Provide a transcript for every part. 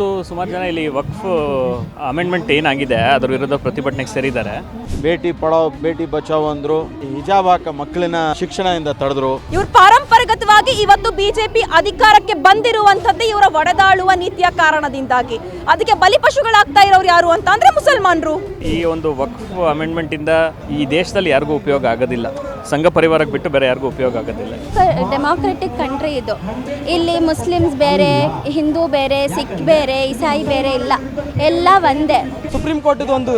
ಇವತ್ತು ಸುಮಾರು ಜನ ಇಲ್ಲಿ ವಕ್ಫ್ ಅಮೆಂಡ್ಮೆಂಟ್ ಏನಾಗಿದೆ? ಅದ್ರ ವಿರುದ್ಧ ಪ್ರತಿಭಟನೆಗೆ ಸೇರಿದ್ದಾರೆ. ಭೇಟಿ ಪಡಾವ್ ಭೇಟಿ ಬಚಾವ್ ಅಂದ್ರು ಹಿಜಾಬ್ ಹಾಕ ಮಕ್ಕಳನ್ನ ಶಿಕ್ಷಣದಿಂದ ತಡೆದ್ರು. ಇವ್ರು ಪಾರಂಪರಿಕವಾಗಿ ಇವತ್ತು ಬಿಜೆಪಿ ಅಧಿಕಾರಕ್ಕೆ ಬಂದಿರುವಂತದ್ದೇ ಇವರ ಒಡೆದಾಳುವ ನೀತಿಯ ಕಾರಣದಿಂದಾಗಿ. ಅದಕ್ಕೆ ಬಲಿಪಶುಗಳಾಗ್ತಾ ಇರೋರು ಯಾರು ಅಂತ ಅಂದ್ರೆ ಮುಸಲ್ಮಾನರು. ಈ ಒಂದು ವಕ್ಫ್ ಅಮೆಂಡ್ಮೆಂಟ್ ಇಂದ ಈ ದೇಶದಲ್ಲಿ ಯಾರಿಗೂ ಉಪಯೋಗ ಆಗೋದಿಲ್ಲ. ಸಂಘ ಪರಿವಾರಕ್ಕೆ ಬಿಟ್ಟು ಬೇರೆ ಯಾರಿಗೂ ಉಪಯೋಗ ಆಗೋದಿಲ್ಲ. ಡೆಮಾಕ್ರೆಟಿಕ್ ಕಂಟ್ರಿ ಇದು. ಇಲ್ಲಿ ಮುಸ್ಲಿಮ್ಸ್ ಬೇರೆ ಹಿಂದೂ ಬೇರೆ ಸಿಖ್ ಬೇರೆ ಇಸಾಯಿ ಬೇರೆ ಇಲ್ಲ. ಎಲ್ಲ ಒಂದೇ. ಸುಪ್ರೀಂ ಕೋರ್ಟ್ ಒಂದು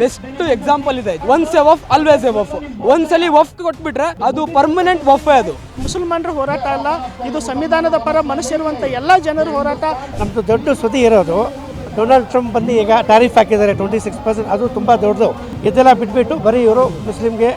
ಬೆಸ್ಟ್ ಎಕ್ಸಾಂಪಲ್ ಇದೆ. Once a waqf always a waqf ಒಂದ್ಸಲಿ ವಫ್ ಕೊಟ್ಬಿಟ್ರೆ ಅದು ಪರ್ಮನೆಂಟ್ ವಫ್ ಅದು. ಮುಸಲ್ಮಾನರ ಹೋರಾಟ ಅಲ್ಲ ಇದು ಸಂವಿಧಾನದ ಪರ ಮನುಷ್ಯರುವಂತ ಎಲ್ಲ ಜನರ ಹೋರಾಟ. ನಮ್ದು ದೊಡ್ಡ ಸುದ್ದಿ ಇರೋದು ಡೊನಾಲ್ಡ್ ಟ್ರಂಪ್ ಬಂದು ಈಗ ಟಾರಿಫ್ ಹಾಕಿದ್ದಾರೆ ಟ್ವೆಂಟಿ ಸಿಕ್ಸ್ ಪರ್ಸೆಂಟ್ ಅದು ತುಂಬ ದೊಡ್ಡದು. ಇದೆಲ್ಲ ಬಿಟ್ಬಿಟ್ಟು ಬರೀ ಇವರು ಮುಸ್ಲಿಮ್ಗೆ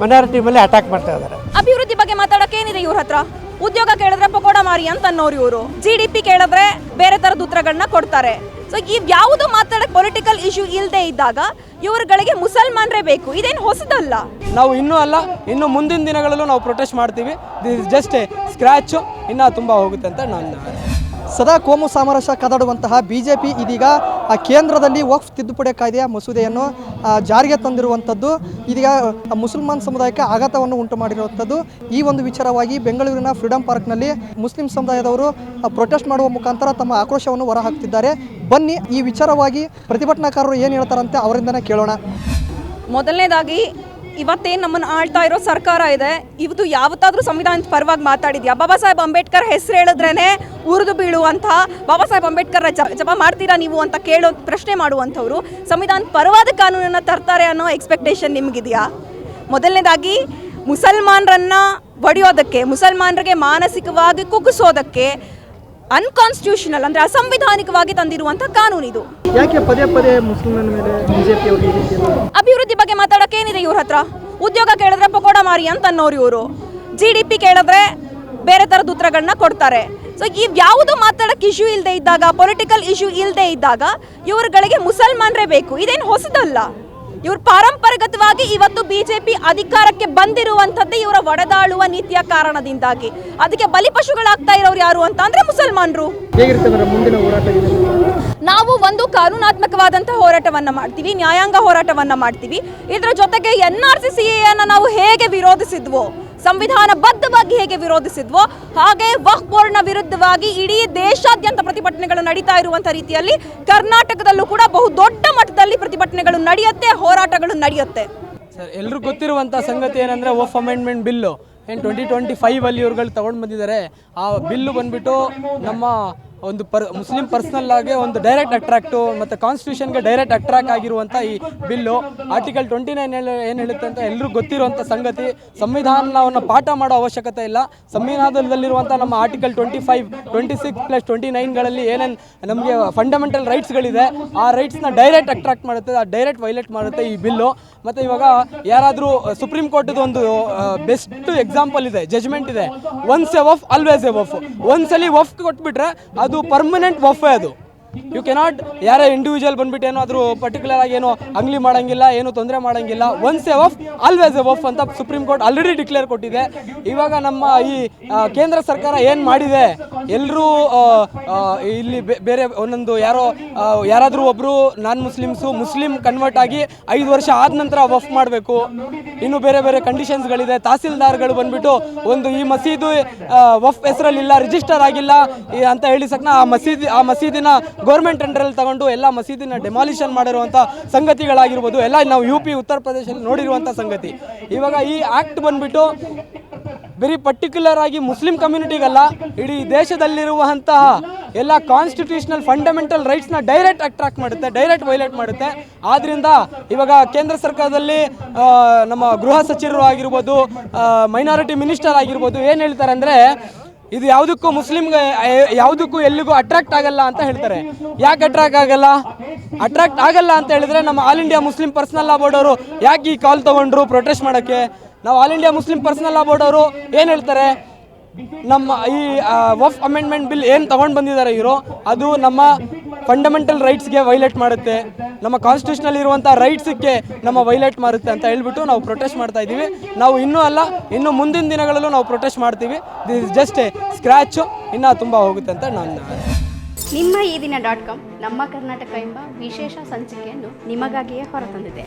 ಮೈನಾರಿಟಿ ಮೇಲೆ ಅಟ್ಯಾಕ್ ಮಾಡ್ತಾ ಇದ್ದಾರೆ. ಅಭಿವೃದ್ಧಿ ಬಗ್ಗೆ ಮಾತಾಡಕ್ಕೆ ಏನಿದೆ ಇವ್ರ ಹತ್ರ? ಉದ್ಯೋಗ ಕೇಳಿದ್ರೆ ಪಕೋಡ ಮಾರಿ ಅಂತ ಅನ್ನೋರು ಇವರು. ಜಿ ಡಿ ಪಿ ಕೇಳಿದ್ರೆ ಬೇರೆ ತರದ ಉತ್ತರಗಳನ್ನ ಕೊಡ್ತಾರೆ. ಸೊ ಇವ್ ಯಾವುದು ಮಾತಾಡಕ್ ಪೊಲಿಟಿಕಲ್ ಇಶ್ಯೂ ಇಲ್ಲದೆ ಇದ್ದಾಗ ಇವರುಗಳಿಗೆ ಮುಸಲ್ಮಾನರೇ ಬೇಕು. ಇದೇನು ಹೊಸದಲ್ಲ. ನಾವು ಇನ್ನೂ ಅಲ್ಲ, ಇನ್ನು ಮುಂದಿನ ದಿನಗಳಲ್ಲೂ ನಾವು ಪ್ರೊಟೆಸ್ಟ್ ಮಾಡ್ತೀವಿ. ದಿಸ್ ಜಸ್ಟ್ ಎ ಇನ್ನೂ ತುಂಬ ಹೋಗುತ್ತೆ ಅಂತ ನಾನು ಸದಾ ಕೋಮು ಸಾಮರಸ್ಯ ಕದಾಡುವಂತಹ ಬಿ ಜೆ ಪಿ ಇದೀಗ ಕೇಂದ್ರದಲ್ಲಿ ವಕ್ಫ್ ತಿದ್ದುಪಡಿ ಕಾಯ್ದೆಯ ಮಸೂದೆಯನ್ನು ಜಾರಿಗೆ ತಂದಿರುವಂಥದ್ದು. ಇದೀಗ ಮುಸಲ್ಮಾನ್ ಸಮುದಾಯಕ್ಕೆ ಆಘಾತವನ್ನು ಉಂಟು ಮಾಡಿರುವಂಥದ್ದು. ಈ ಒಂದು ವಿಚಾರವಾಗಿ ಬೆಂಗಳೂರಿನ ಫ್ರೀಡಂ ಪಾರ್ಕ್ನಲ್ಲಿ ಮುಸ್ಲಿಂ ಸಮುದಾಯದವರು ಪ್ರೊಟೆಸ್ಟ್ ಮಾಡುವ ಮುಖಾಂತರ ತಮ್ಮ ಆಕ್ರೋಶವನ್ನು ಹೊರಹಾಕ್ತಿದ್ದಾರೆ ಬನ್ನಿ, ಈ ವಿಚಾರವಾಗಿ ಪ್ರತಿಭಟನಾಕಾರರು ಏನು ಹೇಳ್ತಾರಂತೆ ಅವರಿಂದನೇ ಕೇಳೋಣ. ಮೊದಲನೇದಾಗಿ ಇವತ್ತೇನು ನಮ್ಮನ್ನು ಆಳ್ತಾ ಇರೋ ಸರ್ಕಾರ ಇದೆ ಇವತ್ತು ಯಾವತ್ತಾದರೂ ಸಂವಿಧಾನದ ಪರವಾಗಿ ಮಾತಾಡಿದ್ಯಾ? ಬಾಬಾ ಸಾಹೇಬ್ ಅಂಬೇಡ್ಕರ್ ಹೆಸರು ಹೇಳಿದ್ರೇನೆ ಉರಿದು ಬೀಳುವಂಥ ಬಾಬಾ ಸಾಹೇಬ್ ಅಂಬೇಡ್ಕರ್ ಜಪ ಜಪ ಮಾಡ್ತೀರಾ ನೀವು ಅಂತ ಕೇಳೋ ಪ್ರಶ್ನೆ ಮಾಡುವಂಥವ್ರು ಸಂವಿಧಾನ ಪರವಾದ ಕಾನೂನನ್ನು ತರ್ತಾರೆ ಅನ್ನೋ ಎಕ್ಸ್ಪೆಕ್ಟೇಷನ್ ನಿಮಗಿದೆಯಾ? ಮೊದಲನೇದಾಗಿ, ಮುಸಲ್ಮಾನರನ್ನು ಬಡಿಯೋದಕ್ಕೆ ಮುಸಲ್ಮಾನರಿಗೆ ಮಾನಸಿಕವಾಗಿ ಕುಗ್ಗಿಸೋದಕ್ಕೆ ಅನ್ಕಾನ್ಸ್ಟಿಟ್ಯೂಷನಲ್ ಅಂದ್ರೆ ಅಸಂವಿಧಾನಿಕವಾಗಿ ತಂದಿರುವಂಥ ಇದು. ಯಾಕೆ ಪದೇ ಪದೇ ಮುಸ್ಲಿಮರ ಮೇಲೆ ಅಭಿವೃದ್ಧಿ ಬಗ್ಗೆ ಮಾತಾಡಕ್ಕೆ ಏನಿದೆ ಇವ್ರ ಹತ್ರ? ಉದ್ಯೋಗ ಕೇಳಿದ್ರೆ ಪಕೋಡ ಮಾರಿ ಅಂತ ಅನ್ನೋರು ಇವರು. ಜಿ ಡಿ ಪಿ ಕೇಳಿದ್ರೆ ಬೇರೆ ತರದ ಉತ್ತರಗಳನ್ನ ಕೊಡ್ತಾರೆ. ಸೊ ಈ ಯಾವುದು ಮಾತಾಡಕ್ಕೆ ಇಶ್ಯೂ ಇಲ್ಲದೆ ಇದ್ದಾಗ ಪೊಲಿಟಿಕಲ್ ಇಶ್ಯೂ ಇಲ್ಲದೆ ಇದ್ದಾಗ ಇವರುಗಳಿಗೆ ಮುಸಲ್ಮಾನರೇ ಬೇಕು. ಇದೇನು ಹೊಸದಲ್ಲ. ಇವ್ರು ಪಾರಂಪರಿಕವಾಗಿ ಇವತ್ತು ಬಿಜೆಪಿ ಅಧಿಕಾರಕ್ಕೆ ಬಂದಿರುವಂತದ್ದೇ ಇವರ ಒಡೆದಾಳುವ ನೀತಿಯ ಕಾರಣದಿಂದಾಗಿ. ಅದಕ್ಕೆ ಬಲಿಪಶುಗಳಾಗ್ತಾ ಇರೋರು ಯಾರು ಅಂತ ಅಂದ್ರೆ ಮುಸಲ್ಮಾನರು. ಮುಂದಿನ ಹೋರಾಟ ಇದೆ? ನಾವು ಒಂದು ಕಾನೂನಾತ್ಮಕವಾದಂತಹ ಹೋರಾಟವನ್ನ ಮಾಡ್ತೀವಿ ನ್ಯಾಯಾಂಗ ಹೋರಾಟವನ್ನ ಮಾಡ್ತೀವಿ. ಇದರ ಜೊತೆಗೆ ಎನ್ ಆರ್ ಸಿ ಸಿ ಅನ್ನ ನಾವು ಹೇಗೆ ವಿರೋಧಿಸಿದ್ವೋ ಸಂವಿಧಾನಬದ್ಧವಾಗಿ ಹೇಗೆ ವಿರೋಧಿಸಿದ್ವೋ ಹಾಗೆ ವಕ್ಫ್ ಬೋರ್ಡ್ನ ವಿರುದ್ಧವಾಗಿ ಇಡೀ ದೇಶಾದ್ಯಂತ ಪ್ರತಿಭಟನೆಗಳು ನಡೀತಾ ಇರುವಂತಹ ರೀತಿಯಲ್ಲಿ ಕರ್ನಾಟಕದಲ್ಲೂ ಕೂಡ ಬಹು ದೊಡ್ಡ ಮಟ್ಟದಲ್ಲಿ ಪ್ರತಿಭಟನೆಗಳು ನಡೆಯುತ್ತೆ, ಹೋರಾಟಗಳು ನಡೆಯುತ್ತೆ. ಸರ್, ಎಲ್ರಿಗೂ ಗೊತ್ತಿರುವಂಥ ಸಂಗತಿ ಏನಂದರೆ ಓಫ್ ಅಮೆಂಡ್ಮೆಂಟ್ ಬಿಲ್ಲು. ಏನು ಟ್ವೆಂಟಿ ಟ್ವೆಂಟಿ ಫೈವಲ್ಲಿ ಇವ್ರುಗಳು ತೊಗೊಂಡು ಬಂದಿದ್ದಾರೆ ಆ ಬಿಲ್ಲು ಬಂದ್ಬಿಟ್ಟು ನಮ್ಮ ಒಂದು ಪರ್ ಮುಸ್ಲಿಂ ಪರ್ಸ್ನಲ್ ಆಗಿ ಒಂದು ಡೈರೆಕ್ಟ್ ಅಟ್ರಾಕ್ಟು ಮತ್ತು ಕಾನ್ಸ್ಟಿಟ್ಯೂಷನ್ಗೆ ಡೈರೆಕ್ಟ್ ಅಟ್ರಾಕ್ಟ್ ಆಗಿರುವಂಥ ಈ ಬಿಲ್ಲು. ಆರ್ಟಿಕಲ್ ಟ್ವೆಂಟಿ ನೈನ್ ಏನು ಹೇಳುತ್ತೆ ಅಂತ ಎಲ್ಲರೂ ಗೊತ್ತಿರುವಂಥ ಸಂಗತಿ. ಸಂವಿಧಾನವನ್ನು ಪಾಠ ಮಾಡೋ ಅವಶ್ಯಕತೆ ಇಲ್ಲ. ಸಂವಿಧಾನದಲ್ಲಿರುವಂಥ ನಮ್ಮ article twenty five twenty six plus twenty ನೈನ್ಗಳಲ್ಲಿ ಏನೇನು ನಮಗೆ ಫಂಡಮೆಂಟಲ್ ರೈಟ್ಸ್ಗಳಿದೆ ಆ ರೈಟ್ಸ್ನ ಡೈರೆಕ್ಟ್ ಅಟ್ರಾಕ್ಟ್ ಮಾಡುತ್ತೆ, ಆ ಡೈರೆಕ್ಟ್ ವೈಲೇಟ್ ಮಾಡುತ್ತೆ ಈ ಬಿಲ್ಲು. ಮತ್ತು ಇವಾಗ ಯಾರಾದರೂ ಸುಪ್ರೀಂ ಕೋರ್ಟ್ದು ಒಂದು ಬೆಸ್ಟ್ ಎಕ್ಸಾಂಪಲ್ ಇದೆ ಜಜ್ಮೆಂಟ್ ಇದೆ. Once a waqf always a waqf ಒಂದ್ಸಲಿ ಒಫ್ ಕೊಟ್ಬಿಟ್ರೆ ಅದು ಪರ್ಮನೆಂಟ್ ವಫೆ ಅದು. ಯು ಕೆನಾಟ್ ಯಾರೇ ಇಂಡಿವಿಜುವಲ್ ಬಂದ್ಬಿಟ್ಟು ಏನಾದರೂ ಪರ್ಟಿಕ್ಯುಲರ್ ಆಗಿ ಏನೋ ಅಂಗ್ಲಿ ಮಾಡಂಗಿಲ್ಲ, ಏನು ತೊಂದರೆ ಮಾಡಂಗಿಲ್ಲ once a waqf always a waqf ಅಂತ ಸುಪ್ರೀಂ ಕೋರ್ಟ್ ಆಲ್ರೆಡಿ ಡಿಕ್ಲೇರ್ ಕೊಟ್ಟಿದೆ. ಇವಾಗ ನಮ್ಮ ಈ ಕೇಂದ್ರ ಸರ್ಕಾರ ಏನು ಮಾಡಿದೆ? ಎಲ್ಲರೂ ಇಲ್ಲಿ ಬೇರೆ ಒಂದೊಂದು ಯಾರೋ ಯಾರಾದರೂ ಒಬ್ಬರು ನಾನ್ ಮುಸ್ಲಿಮ್ಸು ಮುಸ್ಲಿಂ ಕನ್ವರ್ಟ್ ಆಗಿ ಐದು ವರ್ಷ ಆದ ನಂತರ ವಫ್ ಮಾಡಬೇಕು. ಇನ್ನು ಬೇರೆ ಬೇರೆ ಕಂಡೀಷನ್ಸ್ಗಳಿದೆ ತಹಸೀಲ್ದಾರ್ಗಳು ಬಂದ್ಬಿಟ್ಟು ಒಂದು ಈ ಮಸೀದಿ ವಫ್ ವಫ್ ಹೆಸರಲ್ಲಿಲ್ಲ ರಿಜಿಸ್ಟರ್ ಆಗಿಲ್ಲ ಅಂತ ಹೇಳಿ ಸಕ್ನ ಆ ಮಸೀದಿ, ಆ ಮಸೀದಿನ ಗೌರ್ಮೆಂಟ್ ಅಂಡರಲ್ಲಿ ತಗೊಂಡು ಎಲ್ಲ ಮಸೀದಿನ ಡೆಮಾಲಿಷನ್ ಮಾಡಿರುವಂಥ ಸಂಗತಿಗಳಾಗಿರ್ಬೋದು, ಎಲ್ಲ ನಾವು ಯು ಪಿ ಉತ್ತರ ಪ್ರದೇಶದಲ್ಲಿ ನೋಡಿರುವಂಥ ಸಂಗತಿ. ಇವಾಗ ಈ ಆ್ಯಕ್ಟ್ ಬಂದ್ಬಿಟ್ಟು ವೆರಿ ಪರ್ಟಿಕ್ಯುಲರ್ ಆಗಿ ಮುಸ್ಲಿಂ ಕಮ್ಯುನಿಟಿಗಲ್ಲ ಇಡೀ ದೇಶದಲ್ಲಿರುವಂತಹ ಎಲ್ಲ ಕಾನ್ಸ್ಟಿಟ್ಯೂಷನಲ್ ಫಂಡಮೆಂಟಲ್ ರೈಟ್ಸ್ನ ಡೈರೆಕ್ಟ್ ಅಟ್ರಾಕ್ಟ್ ಮಾಡುತ್ತೆ ಡೈರೆಕ್ಟ್ ವೈಲೇಟ್ ಮಾಡುತ್ತೆ. ಆದ್ದರಿಂದ ಇವಾಗ ಕೇಂದ್ರ ಸರ್ಕಾರದಲ್ಲಿ ನಮ್ಮ ಗೃಹ ಸಚಿವರು ಆಗಿರ್ಬೋದು ಮೈನಾರಿಟಿ ಮಿನಿಸ್ಟರ್ ಆಗಿರ್ಬೋದು ಏನು ಹೇಳ್ತಾರೆ ಅಂದರೆ ಇದು ಯಾವುದಕ್ಕೂ ಮುಸ್ಲಿಮ್ಗೆ ಯಾವುದಕ್ಕೂ ಎಲ್ಲಿಗೂ ಅಟ್ರಾಕ್ಟ್ ಆಗಲ್ಲ ಅಂತ ಹೇಳ್ತಾರೆ. ಯಾಕೆ ಅಟ್ರಾಕ್ಟ್ ಆಗಲ್ಲ? ಅಟ್ರಾಕ್ಟ್ ಆಗಲ್ಲ ಅಂತ ಹೇಳಿದ್ರೆ ನಮ್ಮ all India Muslim personal law board ಅವರು ಯಾಕೆ ಈ ಕಾಲ್ ತಗೊಂಡ್ರು ಪ್ರೊಟೆಸ್ಟ್ ಮಾಡೋಕ್ಕೆ? ನಾವು all India Muslim personal law board ಅವರು ಏನು ಹೇಳ್ತಾರೆ? ನಮ್ಮ ಈ ವಫ್ ಅಮೆಂಡ್ಮೆಂಟ್ ಬಿಲ್ ಏನು ತಗೊಂಡು ಬಂದಿದ್ದಾರೆ ಇವರು? ಅದು ನಮ್ಮ ಫಂಡಮೆಂಟಲ್ ರೈಟ್ಸ್ಗೆ ವೈಲೇಟ್ ಮಾಡುತ್ತೆ. ನಮ್ಮ ಕಾನ್ಸ್ಟಿಟ್ಯೂಷನಲ್ಲಿ ಇರುವಂಥ ರೈಟ್ಸ್ಗೆ ನಮ್ಮ ವೈಲೇಟ್ ಮಾಡುತ್ತೆ ಅಂತ ಹೇಳ್ಬಿಟ್ಟು ನಾವು ಪ್ರೊಟೆಸ್ಟ್ ಮಾಡ್ತಾ ಇದ್ದೀವಿ. ನಾವು ಇನ್ನೂ ಅಲ್ಲ, ಇನ್ನು ಮುಂದಿನ ದಿನಗಳಲ್ಲೂ ನಾವು ಪ್ರೊಟೆಸ್ಟ್ ಮಾಡ್ತೀವಿ. This is just a scratch ಇನ್ನೂ ತುಂಬ ಹೋಗುತ್ತೆ ಅಂತ ನಾನು ನಿಮ್ಮ ಈ ದಿನ ಡಾಟ್ ಕಾಮ್ ನಮ್ಮ ಕರ್ನಾಟಕ ಎಂಬ ವಿಶೇಷ ಸಂಚಿಕೆಯನ್ನು ನಿಮಗಾಗಿಯೇ ಹೊರತಂದಿದೆ.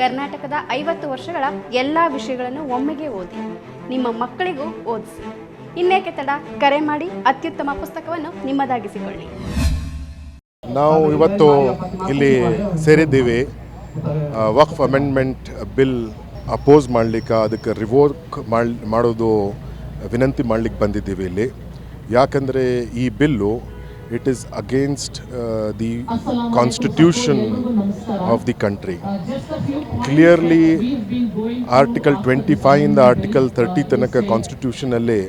ಕರ್ನಾಟಕದ ಐವತ್ತು ವರ್ಷಗಳ ಎಲ್ಲ ವಿಷಯಗಳನ್ನು ಒಮ್ಮೆಗೆ ಓದಿ, ನಿಮ್ಮ ಮಕ್ಕಳಿಗೂ ಓದಿಸಿ. ಇನ್ನೇಕೆ ತಡ? ಕರೆ ಮಾಡಿ ಅತ್ಯುತ್ತಮ ಪುಸ್ತಕವನ್ನು ನಿಮ್ಮದಾಗಿಸಿಕೊಳ್ಳಿ. ನಾವು ಇವತ್ತು ಇಲ್ಲಿ ಸೇರಿದ್ದೀವಿ. ವಕ್ಫ್ ಅಮೆಂಡ್ಮೆಂಟ್ ಬಿಲ್ ಅಪೋಸ್ ಮಾಡಲಿಕ್ಕೆ ಅದಕ್ಕೆ ರಿವೋಕ್ ಮಾಡಿ, ಮಾಡೋದು ವಿನಂತಿ ಮಾಡಲಿಕ್ಕೆ ಬಂದಿದ್ದೀವಿ ಇಲ್ಲಿ. ಯಾಕಂದರೆ ಈ bill it is against the constitution of the country clearly article twenty ಫೈವಿಂದ article thirty ತನಕ ಕಾನ್ಸ್ಟಿಟ್ಯೂಷನಲ್ಲಿ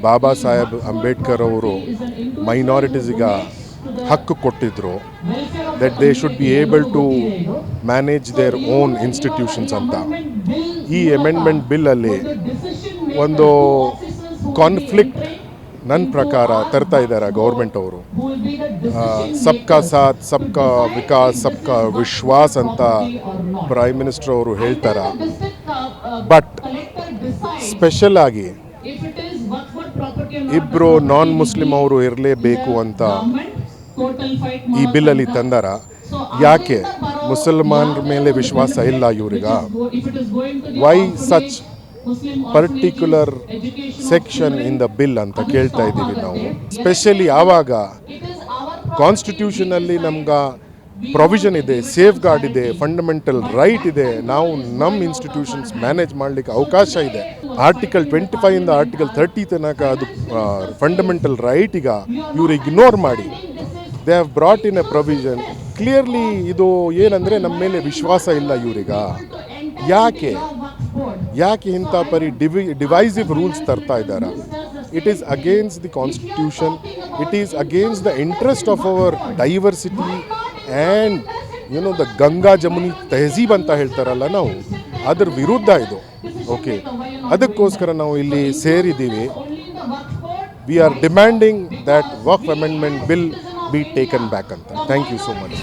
ಬಾಬಾ ಸಾಹೇಬ್ ಅಂಬೇಡ್ಕರ್ ಅವರು ಮೈನಾರಿಟೀಸಿಗ ಹಕ್ಕು ಕೊಟ್ಟಿದ್ರು that they should be able to manage their own institutions ಅಂತ. ಈ ಅಮೆಂಡ್ಮೆಂಟ್ ಬಿಲ್ಲಲ್ಲಿ ಒಂದು ಕಾನ್ಫ್ಲಿಕ್ಟ್ ನನ್ನ ಪ್ರಕಾರ ತರ್ತಾ ಇದ್ದಾರೆ ಗೌರ್ಮೆಂಟ್ ಅವರು. ಸಬ್ಕಾ ಸಾಥ್, ಸಬ್ಕಾ ವಿಕಾಸ್, ಸಬ್ಕಾ ವಿಶ್ವಾಸ್ ಅಂತ ಪ್ರೈಮ್ ಮಿನಿಸ್ಟರ್ ಅವರು ಹೇಳ್ತಾರ. ಬಟ್ ಸ್ಪೆಷಲ್ ಆಗಿ ಇಬ್ಬರು ನಾನ್ ಮುಸ್ಲಿಂ ಅವರು ಇರಲೇಬೇಕು ಅಂತ ಈ ಬಿಲ್ಲಲ್ಲಿ ತಂದಾರ. ಯಾಕೆ? ಮುಸಲ್ಮಾನರ ಮೇಲೆ ವಿಶ್ವಾಸ ಇಲ್ಲ ಇವ್ರಿಗ. Why such particular section in the bill ಅಂತ ಕೇಳ್ತಾ ಇದ್ದೀವಿ ನಾವು. ಸ್ಪೆಷಲಿ ಆವಾಗ ಕಾನ್ಸ್ಟಿಟ್ಯೂಷನಲ್ಲಿ ನಮ್ಗೆ ಪ್ರೊವಿಷನ್ ಇದೆ ಸೇಫ್ ಗಾರ್ಡ್ ಇದೆ ಫಂಡಮೆಂಟಲ್ ರೈಟ್ ಇದೆ. ನಾವು ನಮ್ಮ ಇನ್ಸ್ಟಿಟ್ಯೂಷನ್ಸ್ ಮ್ಯಾನೇಜ್ ಮಾಡಲಿಕ್ಕೆ ಅವಕಾಶ ಇದೆ. ಆರ್ಟಿಕಲ್ ಟ್ವೆಂಟಿ ಫೈವ್ ಇಂದ ಆರ್ಟಿಕಲ್ ತರ್ಟಿ ತನಕ ಅದು ಫಂಡಮೆಂಟಲ್ ರೈಟ್ ಈಗ ಇವರು ಇಗ್ನೋರ್ ಮಾಡಿ. They have brought in a provision clearly ಇದು ಏನಂದರೆ ನಮ್ಮ ಮೇಲೆ ವಿಶ್ವಾಸ ಇಲ್ಲ ಇವರಿಗ. ಯಾಕೆ? ಯಾಕೆ ಇಂಥ ಪರಿ ಡಿವಿ ಡಿವೈಸಿವ್ ರೂಲ್ಸ್ ತರ್ತಾ ಇದ್ದಾರೆ? It is against the constitution it is against the interest of our diversity and you know the Ganga Jamuni tehzeeb ಅಂತ ಹೇಳ್ತಾರಲ್ಲ ನಾವು, ಅದ್ರ ವಿರುದ್ಧ ಇದು. ಓಕೆ ಅದಕ್ಕೋಸ್ಕರ ನಾವು ಇಲ್ಲಿ ಸೇರಿದ್ದೀವಿ. We are demanding that work amendment bill be taken back ಅಂತ. ಥ್ಯಾಂಕ್ ಯು ಸೋ ಮಚ್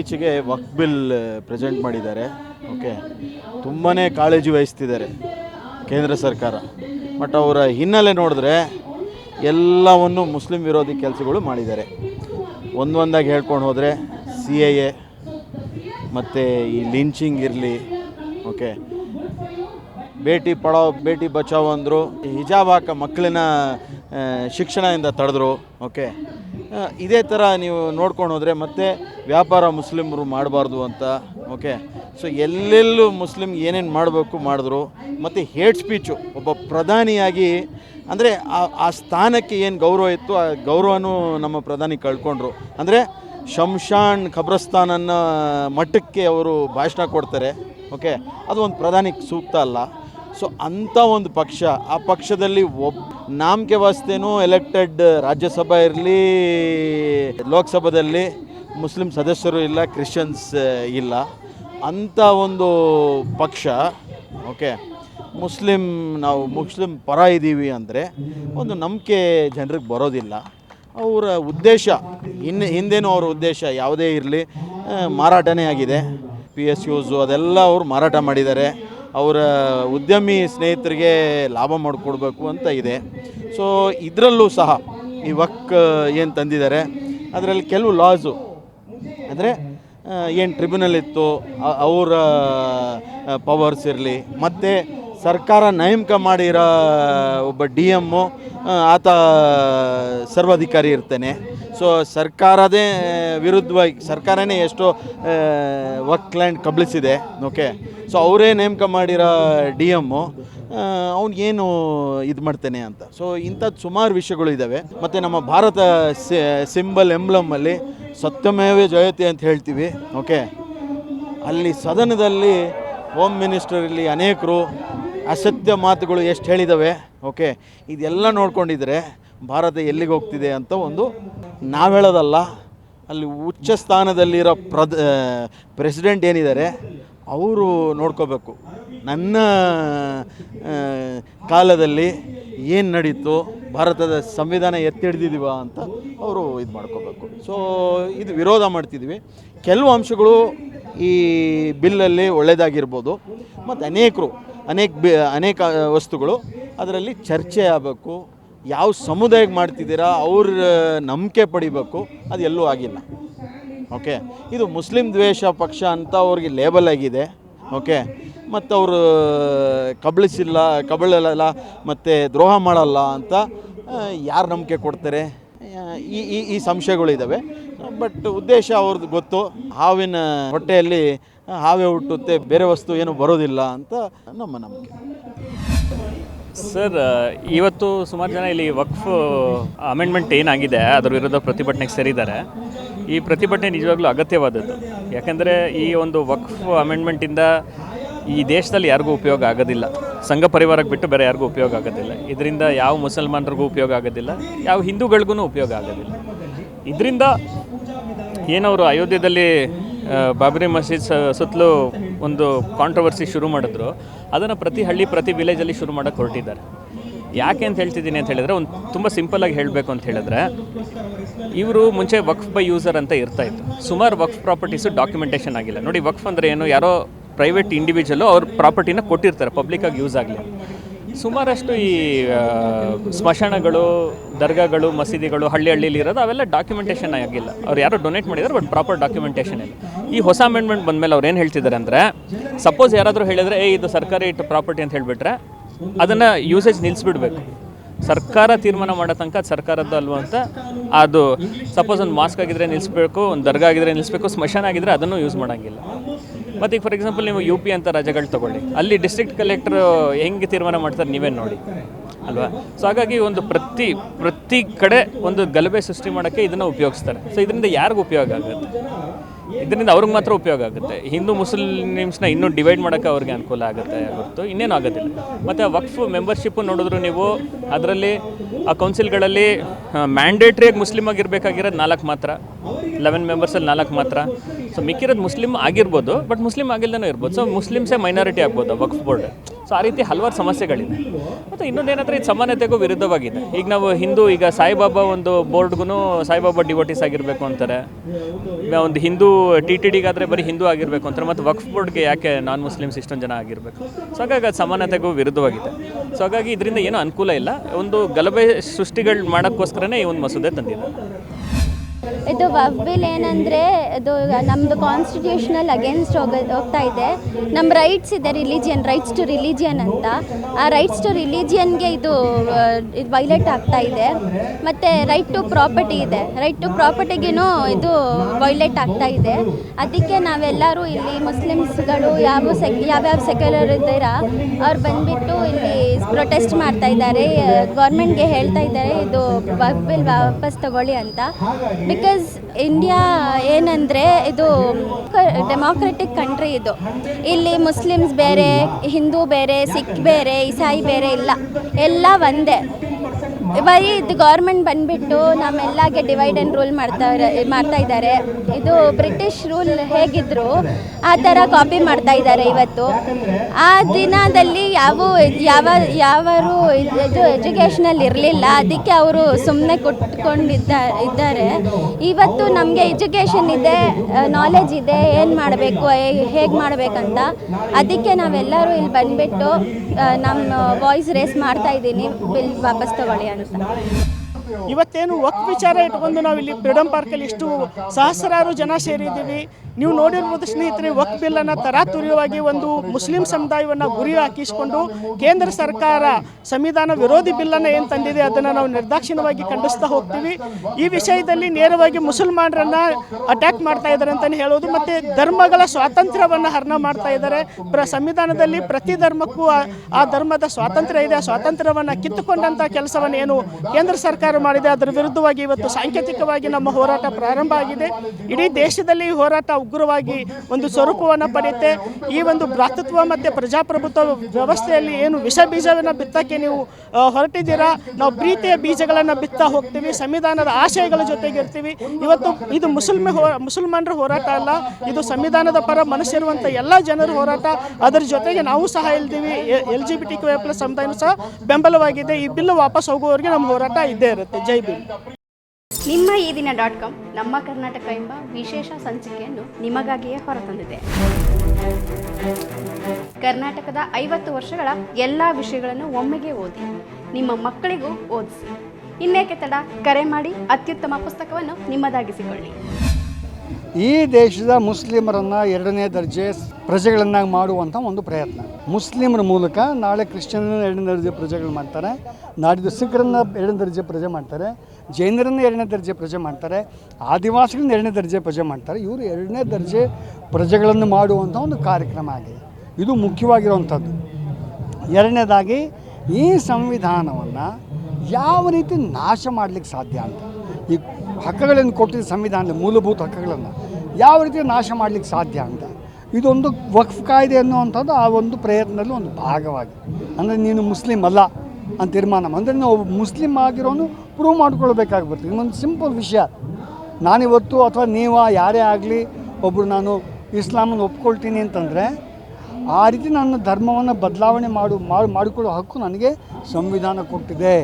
ಇತ್ತೀಚೆಗೆ ವಕ್ ಬಿಲ್ ಪ್ರೆಸೆಂಟ್ ಮಾಡಿದ್ದಾರೆ. ಓಕೆ ತುಂಬಾ ಕಾಳಜಿ ವಹಿಸ್ತಿದ್ದಾರೆ ಕೇಂದ್ರ ಸರ್ಕಾರ. ಬಟ್ ಅವರ ಹಿನ್ನೆಲೆ ನೋಡಿದ್ರೆ ಎಲ್ಲವನ್ನು ಮುಸ್ಲಿಂ ವಿರೋಧಿ ಕೆಲಸಗಳು ಮಾಡಿದ್ದಾರೆ. ಒಂದೊಂದಾಗಿ ಹೇಳ್ಕೊಂಡು ಹೋದರೆ ಸಿ ಎ ಎ ಮತ್ತು ಈ ಲಿಂಚಿಂಗ್ ಇರಲಿ ಓಕೆ ಬೇಟಿ ಪಡಾವ್ ಬೇಟಿ ಬಚಾವ್ ಅಂದರು ಹಿಜಾಬ್ ಹಾಕ ಮಕ್ಕಳನ್ನ ಶಿಕ್ಷಣದಿಂದ ತಡೆದ್ರು ಓಕೆ ಇದೇ ಥರ ನೀವು ನೋಡ್ಕೊಂಡು ಹೋದರೆ ಮತ್ತೆ ವ್ಯಾಪಾರ ಮುಸ್ಲಿಮರು ಮಾಡಬಾರ್ದು ಅಂತ ಓಕೆ ಸೊ ಎಲ್ಲೆಲ್ಲೂ ಮುಸ್ಲಿಮ್ ಏನೇನು ಮಾಡಬೇಕು ಮಾಡಿದ್ರು, ಮತ್ತು ಹೇಟ್ ಸ್ಪೀಚು ಒಬ್ಬ ಪ್ರಧಾನಿಯಾಗಿ, ಅಂದರೆ ಆ ಆ ಸ್ಥಾನಕ್ಕೆ ಏನು ಗೌರವ ಇತ್ತು, ಆ ಗೌರವನೂ ನಮ್ಮ ಪ್ರಧಾನಿ ಕಳ್ಕೊಂಡ್ರು. ಅಂದರೆ ಶಂಶಾನ್ ಖಬ್ರಸ್ತಾನ್ ಅನ್ನೋ ಮಟ್ಟಕ್ಕೆ ಅವರು ಭಾಷಣ ಕೊಡ್ತಾರೆ ಓಕೆ ಅದು ಒಂದು ಪ್ರಧಾನಿಗೆ ಸೂಕ್ತ ಅಲ್ಲ. ಸೊ ಅಂಥ ಒಂದು ಪಕ್ಷ, ಆ ಪಕ್ಷದಲ್ಲಿ ಒಬ್, ನಾಮಕೆ ವಾಸ್ತೇನೂ ಎಲೆಕ್ಟೆಡ್ ರಾಜ್ಯಸಭಾ ಇರಲಿ, ಲೋಕಸಭಾದಲ್ಲಿ ಮುಸ್ಲಿಂ ಸದಸ್ಯರು ಇಲ್ಲ ಕ್ರಿಶ್ಚಿಯನ್ಸ್ ಇಲ್ಲ. ಅಂಥ ಒಂದು ಪಕ್ಷ, ಓಕೆ, ಮುಸ್ಲಿಂ ನಾವು ಮುಸ್ಲಿಂ ಪರ ಇದ್ದೀವಿ ಅಂದರೆ ಒಂದು ನಂಬಿಕೆ ಜನರಿಗೆ ಬರೋದಿಲ್ಲ. ಅವರ ಉದ್ದೇಶ ಇನ್ನು ಹಿಂದೇನೂ ಅವರ ಉದ್ದೇಶ ಯಾವುದೇ ಇರಲಿ ಮಾರಾಟನೇ ಆಗಿದೆ. ಪಿ ಎಸ್ ಯುಸು ಅದೆಲ್ಲ ಅವರು ಮಾರಾಟ ಮಾಡಿದ್ದಾರೆ. ಅವರ ಉದ್ಯಮಿ ಸ್ನೇಹಿತರಿಗೆ ಲಾಭ ಮಾಡಿಕೊಡ್ಬೇಕು ಅಂತ ಇದೆ. ಸೊ ಇದರಲ್ಲೂ ಸಹ ಈ ವಕ್ ಏನು ತಂದಿದ್ದಾರೆ, ಅದರಲ್ಲಿ ಕೆಲವು ಲಾಸು ಅಂದರೆ ಏನು ಟ್ರಿಬ್ಯುನಲ್ ಇತ್ತು ಅವರ ಪವರ್ಸ್ ಇರಲಿ, ಮತ್ತು ಸರ್ಕಾರ ನೇಮಕ ಮಾಡಿರೋ ಒಬ್ಬ ಡಿ ಎಮ್ಮು ಆತ ಸರ್ವಾಧಿಕಾರಿ ಇರ್ತೇನೆ. ಸೊ ಸರ್ಕಾರದೇ ವಿರುದ್ಧವಾಗಿ, ಸರ್ಕಾರನೇ ಎಷ್ಟೋ ವರ್ಕ್ ಲ್ಯಾಂಡ್ ಕಬಳಿಸಿದೆ ಓಕೆ ಸೊ ಅವರೇ ನೇಮಕ ಮಾಡಿರೋ ಡಿ ಎಮ್ಮು ಅವ್ನಿಗೇನು ಇದು ಮಾಡ್ತೇನೆ ಅಂತ. ಸೊ ಇಂಥದ್ದು ಸುಮಾರು ವಿಷಯಗಳು ಇದ್ದಾವೆ ಮತ್ತು ನಮ್ಮ ಭಾರತ ಸಿಂಬಲ್ ಎಂಬ್ಲಮ್ಮಲ್ಲಿ ಸತ್ಯಮೇವೇ ಜಯತೆ ಅಂತ ಹೇಳ್ತೀವಿ ಓಕೆ ಅಲ್ಲಿ ಸದನದಲ್ಲಿ ಹೋಮ್ ಮಿನಿಸ್ಟರಲ್ಲಿ ಅನೇಕರು ಅಸತ್ಯ ಮಾತುಗಳು ಎಷ್ಟು ಹೇಳಿದ್ದಾವೆ ಓಕೆ, ಇದೆಲ್ಲ ನೋಡ್ಕೊಂಡಿದ್ರೆ ಭಾರತ ಎಲ್ಲಿಗೆ ಹೋಗ್ತಿದೆ ಅಂತ ಒಂದು ನಾವು ಹೇಳೋದಲ್ಲ, ಅಲ್ಲಿ ಉಚ್ಚ ಸ್ಥಾನದಲ್ಲಿರೋ ಪ್ರದ ಪ್ರೆಸಿಡೆಂಟ್ ಏನಿದ್ದಾರೆ ಅವರು ನೋಡ್ಕೋಬೇಕು. ನನ್ನ ಕಾಲದಲ್ಲಿ ಏನು ನಡೀತು, ಭಾರತದ ಸಂವಿಧಾನ ಎತ್ತಿ ಹಿಡ್ದಿದ್ದೀವ ಅಂತ ಅವರು ಇದು ಮಾಡ್ಕೋಬೇಕು. ಸೊ ಇದು ವಿರೋಧ ಮಾಡ್ತಿದ್ವಿ. ಕೆಲವು ಅಂಶಗಳು ಈ ಬಿಲ್ಲಲ್ಲಿ ಒಳ್ಳೆಯದಾಗಿರ್ಬೋದು ಮತ್ತು ಅನೇಕರು ಅನೇಕ ಅನೇಕ ವಸ್ತುಗಳು. ಅದರಲ್ಲಿ ಚರ್ಚೆ ಆಗಬೇಕು. ಯಾವ ಸಮುದಾಯಕ್ಕೆ ಮಾಡ್ತಿದ್ದೀರಾ, ಅವ್ರ ನಂಬಿಕೆ ಪಡಿಬೇಕು, ಅದು ಎಲ್ಲೂ ಆಗಿಲ್ಲ. ಓಕೆ? ಇದು ಮುಸ್ಲಿಂ ದ್ವೇಷ ಪಕ್ಷ ಅಂತ ಅವ್ರಿಗೆ ಲೇಬಲ್ ಆಗಿದೆ. ಓಕೆ? ಮತ್ತು ಅವರು ಕಬಳಿಸಿಲ್ಲ, ಕಬಳಲ್ಲ, ಮತ್ತು ದ್ರೋಹ ಮಾಡಲ್ಲ ಅಂತ ಯಾರು ನಂಬಿಕೆ ಕೊಡ್ತಾರೆ? ಈ ಈ ಈ ಸಂಶಯಗಳಿದ್ದಾವೆ ಬಟ್ ಉದ್ದೇಶ ಅವ್ರದ್ದು ಗೊತ್ತು. ಹಾವಿನ ಹೊಟ್ಟೆಯಲ್ಲಿ ಹಾವೇ ಹುಟ್ಟುತ್ತೆ, ಬೇರೆ ವಸ್ತು ಏನು ಬರೋದಿಲ್ಲ ಅಂತ ನಮ್ಮ ನಂಬಿಕೆ. ಸರ್, ಇವತ್ತು ಸುಮಾರು ಜನ ಇಲ್ಲಿ ವಕ್ಫ್ ಅಮೆಂಡ್ಮೆಂಟ್ ಏನಾಗಿದೆ, ಅದರ ವಿರುದ್ಧ ಪ್ರತಿಭಟನೆಗೆ ಸೇರಿದ್ದಾರೆ. ಈ ಪ್ರತಿಭಟನೆ ನಿಜವಾಗ್ಲೂ ಅಗತ್ಯವಾದದ್ದು. ಯಾಕಂದರೆ ಈ ಒಂದು ವಕ್ಫ್ ಅಮೆಂಡ್ಮೆಂಟಿಂದ ಈ ದೇಶದಲ್ಲಿ ಯಾರಿಗೂ ಉಪಯೋಗ ಆಗೋದಿಲ್ಲ. ಸಂಘ ಪರಿವಾರಕ್ಕೆ ಬಿಟ್ಟು ಬೇರೆ ಯಾರಿಗೂ ಉಪಯೋಗ ಆಗೋದಿಲ್ಲ. ಇದರಿಂದ ಯಾವ ಮುಸಲ್ಮಾನರಿಗೂ ಉಪಯೋಗ ಆಗೋದಿಲ್ಲ, ಯಾವ ಹಿಂದೂಗಳಿಗೂ ಉಪಯೋಗ ಆಗೋದಿಲ್ಲ. ಇದರಿಂದ ಏನವರು ಅಯೋಧ್ಯೆಯಲ್ಲಿ ಬಾಬರಿ ಮಸೀದ್ ಸುತ್ತಲೂ ಒಂದು ಕಾಂಟ್ರವರ್ಸಿ ಶುರು ಮಾಡಿದ್ರು. ಅದನ್ನು ಪ್ರತಿ ಹಳ್ಳಿ, ಪ್ರತಿ ವಿಲೇಜಲ್ಲಿ ಶುರು ಮಾಡೋಕ್ಕೆ ಹೊರಟಿದ್ದಾರೆ. ಯಾಕೆ ಅಂತ ಹೇಳ್ತಿದ್ದೀನಿ ಅಂತ ಹೇಳಿದ್ರೆ, ಒಂದು ತುಂಬ ಸಿಂಪಲಾಗಿ ಹೇಳಬೇಕು ಅಂತ ಹೇಳಿದ್ರೆ, ಇವರು ಮುಂಚೆ ವಕ್ಫ್ ಬೈ ಯೂಸರ್ ಅಂತ ಇರ್ತಾ ಇತ್ತು. ಸುಮಾರು ವಕ್ಫ್ ಪ್ರಾಪರ್ಟೀಸು ಡಾಕ್ಯುಮೆಂಟೇಷನ್ ಆಗಿಲ್ಲ. ನೋಡಿ, ವಕ್ಫ್ ಅಂದರೆ ಏನು? ಯಾರೋ ಪ್ರೈವೇಟ್ ಇಂಡಿವಿಜುವಲು ಅವ್ರ ಪ್ರಾಪರ್ಟಿನ ಕೊಟ್ಟಿರ್ತಾರೆ ಪಬ್ಲಿಕ್ಕಾಗಿ ಯೂಸ್ ಆಗಲಿ ಸುಮಾರಷ್ಟು ಈ ಸ್ಮಶಾನಗಳು ದರ್ಗಾಗಳು, ಮಸೀದಿಗಳು ಹಳ್ಳಿ ಹಳ್ಳಿಲಿ ಇರೋದು, ಅವೆಲ್ಲ ಡಾಕ್ಯುಮೆಂಟೇಷನ್ ಆಗಿಲ್ಲ. ಅವ್ರು ಯಾರೋ ಡೊನೇಟ್ ಮಾಡಿದ್ದಾರೆ ಬಟ್ ಪ್ರಾಪರ್ ಡಾಕ್ಯುಮೆಂಟೇಷನ್ ಇಲ್ಲ. ಈ ಹೊಸ ಅಮೆಂಡ್ಮೆಂಟ್ ಬಂದಮೇಲೆ ಅವ್ರು ಏನು ಹೇಳ್ತಿದ್ದಾರೆ ಅಂದರೆ ಸಪೋಸ್ ಯಾರಾದರೂ ಹೇಳಿದರೆ, ಏ, ಇದು ಸರ್ಕಾರಿ ಇಟ್ಟು ಪ್ರಾಪರ್ಟಿ ಅಂತ ಹೇಳಿಬಿಟ್ರೆ, ಅದನ್ನು ಯೂಸೇಜ್ ನಿಲ್ಲಿಸ್ಬಿಡ್ಬೇಕು ಸರ್ಕಾರ ತೀರ್ಮಾನ ಮಾಡೋ ತನಕ ಸರ್ಕಾರದ್ದು ಅಲ್ವ ಅಂತ, ಅದು ಸಪೋಸ್ ಒಂದು ಮಾಸ್ಕ್ ಆಗಿದ್ರೆ ನಿಲ್ಲಿಸ್ಬೇಕು ಒಂದು ದರ್ಗಾ ಆಗಿದ್ರೆ ನಿಲ್ಲಿಸ್ಬೇಕು ಸ್ಮಶಾನ ಆಗಿದ್ರೆ ಅದನ್ನು ಯೂಸ್ ಮಾಡೋಂಗಿಲ್ಲ. ಮತ್ತು ಈಗ ಫಾರ್ ಎಕ್ಸಾಂಪಲ್ ನೀವು ಯು ಪಿ ಅಂತ ರಜೆಗಳು ತಗೊಳ್ಳಿ. ಅಲ್ಲಿ ಡಿಸ್ಟ್ರಿಕ್ಟ್ ಕಲೆಕ್ಟರ್ ಹೆಂಗೆ ತೀರ್ಮಾನ ಮಾಡ್ತಾರೆ ನೀವೇ ನೋಡಿ? ಅಲ್ವಾ? ಸೊ ಹಾಗಾಗಿ ಒಂದು ಪ್ರತಿ ಪ್ರತಿ ಕಡೆ ಒಂದು ಗಲಭೆ ಸೃಷ್ಟಿ ಮಾಡೋಕ್ಕೆ ಇದನ್ನು ಉಪಯೋಗಿಸ್ತಾರೆ. ಸೊ ಇದರಿಂದ ಯಾರಿಗೂ ಉಪಯೋಗ ಆಗುತ್ತೆ? ಇದರಿಂದ ಅವ್ರಿಗೆ ಮಾತ್ರ ಉಪಯೋಗ ಆಗುತ್ತೆ. ಹಿಂದೂ ಮುಸ್ಲಿಮ್ಸ್ನ ಇನ್ನೂ ಡಿವೈಡ್ ಮಾಡೋಕ್ಕೆ ಅವ್ರಿಗೆ ಅನುಕೂಲ ಆಗುತ್ತೆ ಹೊರತು ಇನ್ನೇನು ಆಗೋದಿಲ್ಲ. ಮತ್ತು ವಕ್ಫ್ ಮೆಂಬರ್ಶಿಪ್ಪು ನೋಡಿದ್ರು ನೀವು, ಅದರಲ್ಲಿ ಆ ಕೌನ್ಸಿಲ್ಗಳಲ್ಲಿ ಮ್ಯಾಂಡೇಟ್ರಿಯಾಗಿ ಮುಸ್ಲಿಮ್ ಆಗಿರಬೇಕಾಗಿರೋದು ನಾಲ್ಕು ಮಾತ್ರ. ಲೆವೆನ್ ಮೆಂಬರ್ಸಲ್ಲಿ ನಾಲ್ಕು ಮಾತ್ರ. ಸೊ ಮಿಕ್ಕಿರೋದು ಮುಸ್ಲಿಮ್ ಆಗಿರ್ಬೋದು ಬಟ್ ಮುಸ್ಲಿಮ್ ಆಗಿಲ್ಲದೇ ಇರ್ಬೋದು. ಸೊ ಮುಸ್ಲಿಮ್ಸೇ ಮೈನಾರಿಟಿ ಆಗ್ಬೋದು ವಕ್ಫ್ ಬೋರ್ಡ್ ಸೊ ಆ ರೀತಿ ಹಲವಾರು ಸಮಸ್ಯೆಗಳಿದೆ ಮತ್ತು ಇನ್ನೊಂದೇನಂದರೆ ಇದು ಸಮಾನತೆಗೂ ವಿರುದ್ಧವಾಗಿದೆ. ಈಗ ನಾವು ಹಿಂದೂ, ಈಗ ಸಾಯಿಬಾಬಾ ಒಂದು ಬೋರ್ಡ್ಗೂ ಸಾಯಿಬಾಬಾ ಡಿವೋಟೀಸ್ ಆಗಿರಬೇಕು ಅಂತಾರೆ. ಒಂದು ಹಿಂದೂ ಟಿ ಟಿ ಡಿಗಾದರೆ ಬರೀ ಹಿಂದೂ ಆಗಿರಬೇಕು ಅಂತಾರೆ, ಮತ್ತು ವಕ್ಫ್ ಬೋರ್ಡ್ಗೆ ಯಾಕೆ ನಾನ್ ಮುಸ್ಲಿಮ್ಸ್ ಇಷ್ಟೊಂದು ಜನ ಆಗಿರಬೇಕು? ಸೊ ಹಾಗಾಗಿ ಅದು ಸಮಾನತೆಗೂ ವಿರುದ್ಧವಾಗಿದೆ. ಸೊ ಹಾಗಾಗಿ ಇದರಿಂದ ಏನೂ ಅನುಕೂಲ ಇಲ್ಲ. ಒಂದು ಗಲಭೆ ಸೃಷ್ಟಿಗಳು ಮಾಡೋಕ್ಕೋಸ್ಕರನೇ ಈ ಒಂದು ಮಸೂದೆ ತಂದಿದ್ದಾರೆ. ಇದು ವಫ್ ಬಿಲ್ ಏನಂದರೆ ಇದು ನಮ್ಮದು ಕಾನ್ಸ್ಟಿಟ್ಯೂಷನಲ್ ಅಗೇನ್ಸ್ಟ್ ಹೋಗ ಹೋಗ್ತಾ ಇದೆ. ನಮ್ಮ ರೈಟ್ಸ್ ಇದೆ ರಿಲಿಜಿಯನ್ ರೈಟ್ಸ್ ಟು ರಿಲಿಜಿಯನ್ ಅಂತ. ಆ ರೈಟ್ಸ್ ಟು ರಿಲಿಜಿಯನ್ಗೆ ಇದು ಇದು ವೈಲೇಟ್ ಆಗ್ತಾ ಇದೆ. ಮತ್ತೆ ರೈಟ್ ಟು ಪ್ರಾಪರ್ಟಿ ಇದೆ. ರೈಟ್ ಟು ಪ್ರಾಪರ್ಟಿಗೇನು ಇದು ವೈಲೇಟ್ ಆಗ್ತಾ ಇದೆ. ಅದಕ್ಕೆ ನಾವೆಲ್ಲರೂ ಇಲ್ಲಿ ಮುಸ್ಲಿಮ್ಸ್ಗಳು ಯಾವ ಸೆಕ್ ಯಾವ್ಯಾವ ಸೆಕ್ಯುಲರ್ ಇದ್ದೀರಾ, ಅವ್ರು ಬಂದ್ಬಿಟ್ಟು ಇಲ್ಲಿ ಪ್ರೊಟೆಸ್ಟ್ ಮಾಡ್ತಾ ಇದ್ದಾರೆ. ಗೌರ್ಮೆಂಟ್ಗೆ ಹೇಳ್ತಾ ಇದ್ದಾರೆ, ಇದು ವಫ್ ಬಿಲ್ ವಾಪಸ್ ತಗೊಳ್ಳಿ ಅಂತ. ಬಿಕಾಸ್ ಇಂಡಿಯಾ ಏನಂದರೆ ಇದು ಡೆಮಾಕ್ರೆಟಿಕ್ ಕಂಟ್ರಿ ಇದು. ಇಲ್ಲಿ ಮುಸ್ಲಿಮ್ಸ್ ಬೇರೆ ಹಿಂದೂ ಬೇರೆ ಸಿಖ್ ಬೇರೆ ಇಸಾಯಿ ಬೇರೆ ಇಲ್ಲ. ಎಲ್ಲ ಒಂದೇ. ಬರೀ ಇದು ಗೌರ್ಮೆಂಟ್ ಬಂದ್ಬಿಟ್ಟು ನಮ್ಮೆಲ್ಲಾಗೆ ಡಿವೈಡ್ ಆ್ಯಂಡ್ ರೂಲ್ ಮಾಡ್ತಾ ಮಾಡ್ತಾ ಇದ್ದಾರೆ. ಇದು ಬ್ರಿಟಿಷ್ ರೂಲ್ ಹೇಗಿದ್ರು ಆ ಥರ ಕಾಪಿ ಮಾಡ್ತಾ ಇದ್ದಾರೆ ಇವತ್ತು. ಆ ದಿನದಲ್ಲಿ ಯಾವ ಯಾವ, ಯಾವರು ಇದು ಎಜುಕೇಷನಲ್ಲಿ ಇರಲಿಲ್ಲ, ಅದಕ್ಕೆ ಅವರು ಸುಮ್ಮನೆ ಕೊಟ್ಕೊಂಡಿದ್ದ ಇದ್ದಾರೆ. ಇವತ್ತು ನಮಗೆ ಎಜುಕೇಷನ್ ಇದೆ ನಾಲೆಜ್ ಇದೆ, ಏನು ಮಾಡಬೇಕು ಹೇಗೆ ಮಾಡಬೇಕಂತ, ಅದಕ್ಕೆ ನಾವೆಲ್ಲರೂ ಇಲ್ಲಿ ಬಂದುಬಿಟ್ಟು ನಮ್ಮ ವಾಯ್ಸ್ ರೇಸ್ ಮಾಡ್ತಾ ಇದ್ದೀನಿ. ಬಿಲ್ ವಾಪಸ್ ತಗೊಳ್ಳಿ ಅಂತ. ಇವತ್ತೇನು ವಕ್ ವಿಚಾರ ಇಟ್ಕೊಂಡು ನಾವು ಇಲ್ಲಿ ಫ್ರೀಡಮ್ ಪಾರ್ಕಲ್ಲಿ ಇಷ್ಟು ಸಹಸ್ರಾರು ಜನ ಸೇರಿದ್ದೀವಿ. ನೀವು ನೋಡಿರ್ಬೋದು ಸ್ನೇಹಿತರೆ, ವಕ್ ಬಿಲ್ಲನ್ನು ತರಾತುರಿಯವಾಗಿ ಒಂದು ಮುಸ್ಲಿಂ ಸಮುದಾಯವನ್ನು ಗುರಿ ಹಾಕಿಸಿಕೊಂಡು ಕೇಂದ್ರ ಸರ್ಕಾರ ಸಂವಿಧಾನ ವಿರೋಧಿ ಬಿಲ್ಲನ್ನು ಏನು ತಂದಿದೆ ಅದನ್ನು ನಾವು ನಿರ್ದಾಕ್ಷಿಣ್ಯವಾಗಿ ಖಂಡಿಸ್ತಾ ಹೋಗ್ತೀವಿ. ಈ ವಿಷಯದಲ್ಲಿ ನೇರವಾಗಿ ಮುಸಲ್ಮಾನರನ್ನ ಅಟ್ಯಾಕ್ ಮಾಡ್ತಾ ಇದ್ದಾರೆ ಅಂತಲೇ ಹೇಳೋದು, ಮತ್ತು ಧರ್ಮಗಳ ಸ್ವಾತಂತ್ರ್ಯವನ್ನು ಹರಣ ಮಾಡ್ತಾ ಇದ್ದಾರೆ. ಪ್ರ ಸಂವಿಧಾನದಲ್ಲಿ ಪ್ರತಿ ಧರ್ಮಕ್ಕೂ ಆ- ಧರ್ಮದ ಸ್ವಾತಂತ್ರ್ಯ ಇದೆ, ಆ ಸ್ವಾತಂತ್ರ್ಯವನ್ನು ಕಿತ್ತುಕೊಂಡಂಥ ಕೆಲಸವನ್ನು ಏನು ಕೇಂದ್ರ ಸರ್ಕಾರ ಮಾಡಿದೆ, ಅದರ ವಿರುದ್ಧವಾಗಿ ಇವತ್ತು ಸಾಂಕೇತಿಕವಾಗಿ ನಮ್ಮ ಹೋರಾಟ ಪ್ರಾರಂಭ ಆಗಿದೆ. ಇಡೀ ದೇಶದಲ್ಲಿ ಹೋರಾಟ ಉಗ್ರವಾಗಿ ಒಂದು ಸ್ವರೂಪವನ್ನು ಪಡೆಯುತ್ತೆ. ಈ ಒಂದು ಭ್ರಾತೃತ್ವ ಮತ್ತು ಪ್ರಜಾಪ್ರಭುತ್ವ ವ್ಯವಸ್ಥೆಯಲ್ಲಿ ಏನು ವಿಷ ಬೀಜವನ್ನು ಬಿತ್ತಕ್ಕೆ ನೀವು ಹೊರಟಿದ್ದೀರಾ? ನಾವು ಪ್ರೀತಿಯ ಬೀಜಗಳನ್ನು ಬಿತ್ತಾ ಹೋಗ್ತೀವಿ, ಸಂವಿಧಾನದ ಆಶಯಗಳ ಜೊತೆಗೆ ಇರ್ತೀವಿ. ಇವತ್ತು ಇದು ಮುಸಲ್ಮೆ ಹೋ, ಮುಸಲ್ಮಾನರ ಹೋರಾಟ ಅಲ್ಲ, ಇದು ಸಂವಿಧಾನದ ಪರ ಮನಸ್ಸಿರುವಂಥ ಎಲ್ಲ ಜನರ ಹೋರಾಟ. ಅದರ ಜೊತೆಗೆ ನಾವು ಸಹ ಇಲ್ದೀವಿ L G B T Q ಸಹ ಬೆಂಬಲವಾಗಿದೆ. ಈ ಬಿಲ್ ವಾಪಸ್ ಹೋಗುವವರೆಗೆ ನಮ್ಮ ಹೋರಾಟ ಇದ್ದೇ ಇರುತ್ತೆ. ಜೈ ಬಿಲ್ ನಿಮ್ಮ ಈ ದಿನ ಡಾಟ್ ಕಾಮ್, ನಮ್ಮ ಕರ್ನಾಟಕ ಎಂಬ ವಿಶೇಷ ಸಂಚಿಕೆಯನ್ನು ನಿಮಗಾಗಿಯೇ ಹೊರತಂದಿದೆ. ಕರ್ನಾಟಕದ ಐವತ್ತು ವರ್ಷಗಳ ಎಲ್ಲ ವಿಷಯಗಳನ್ನು ಒಮ್ಮೆಗೆ ಓದಿ, ನಿಮ್ಮ ಮಕ್ಕಳಿಗೂ ಓದಿಸಿ. ಇನ್ನೇಕೆ ತಡ? ಕರೆ ಮಾಡಿ, ಅತ್ಯುತ್ತಮ ಪುಸ್ತಕವನ್ನು ನಿಮ್ಮದಾಗಿಸಿಕೊಳ್ಳಿ. ಈ ದೇಶದ ಮುಸ್ಲಿಮರನ್ನು ಎರಡನೇ ದರ್ಜೆ ಪ್ರಜೆಗಳನ್ನಾಗಿ ಮಾಡುವಂಥ ಒಂದು ಪ್ರಯತ್ನ. ಮುಸ್ಲಿಮರ ಮೂಲಕ ನಾಳೆ ಕ್ರಿಶ್ಚಿಯನ್ ಎರಡನೇ ದರ್ಜೆ ಪ್ರಜೆಗಳು ಮಾಡ್ತಾರೆ, ನಾಡಿದ್ದು ಸಿಖ್ರನ್ನ ಎರಡನೇ ದರ್ಜೆ ಪ್ರಜೆ ಮಾಡ್ತಾರೆ, ಜೈನರನ್ನ ಎರಡನೇ ದರ್ಜೆ ಪ್ರಜೆ ಮಾಡ್ತಾರೆ, ಆದಿವಾಸಿಗಳನ್ನ ಎರಡನೇ ದರ್ಜೆ ಪ್ರಜೆ ಮಾಡ್ತಾರೆ, ಇವರು ಎರಡನೇ ದರ್ಜೆ ಪ್ರಜೆಗಳನ್ನು ಮಾಡುವಂಥ ಒಂದು ಕಾರ್ಯಕ್ರಮ ಆಗಿದೆ. ಇದು ಮುಖ್ಯವಾಗಿರುವಂಥದ್ದು. ಎರಡನೇದಾಗಿ, ಈ ಸಂವಿಧಾನವನ್ನು ಯಾವ ರೀತಿ ನಾಶ ಮಾಡಲಿಕ್ಕೆ ಸಾಧ್ಯ ಅಂತ. ಈ ಹಕ್ಕುಗಳನ್ನು ಕೊಟ್ಟಿದ್ದ ಸಂವಿಧಾನದ ಮೂಲಭೂತ ಹಕ್ಕುಗಳನ್ನು ಯಾವ ರೀತಿ ನಾಶ ಮಾಡಲಿಕ್ಕೆ ಸಾಧ್ಯ ಅಂತ. ಇದೊಂದು ವಕ್ಫ್ ಕಾಯ್ದೆ ಅನ್ನುವಂಥದ್ದು ಆ ಒಂದು ಪ್ರಯತ್ನದಲ್ಲಿ ಒಂದು ಭಾಗವಾಗಿ ಅಂದರೆ ನೀನು ಮುಸ್ಲಿಂ ಅಲ್ಲ ಅಂತ ತೀರ್ಮಾನ ಅಂದರೆ ನಾವು ಮುಸ್ಲಿಂ ಆಗಿರೋನು ಪ್ರೂವ್ ಮಾಡ್ಕೊಳ್ಬೇಕಾಗಿ ಇನ್ನೊಂದು ಸಿಂಪಲ್ ವಿಷಯ. ನಾನಿವತ್ತು ಅಥವಾ ನೀವು ಯಾರೇ ಆಗಲಿ ಒಬ್ಬರು ನಾನು ಇಸ್ಲಾಮನ್ನು ಒಪ್ಕೊಳ್ತೀನಿ ಅಂತಂದರೆ ಆ ರೀತಿ ನನ್ನ ಧರ್ಮವನ್ನು ಬದಲಾವಣೆ ಮಾಡಿ, ಮಾಡಿಕೊಳ್ಳೋ ಹಕ್ಕು ನನಗೆ ಸಂವಿಧಾನ ಕೊಟ್ಟಿದೆ.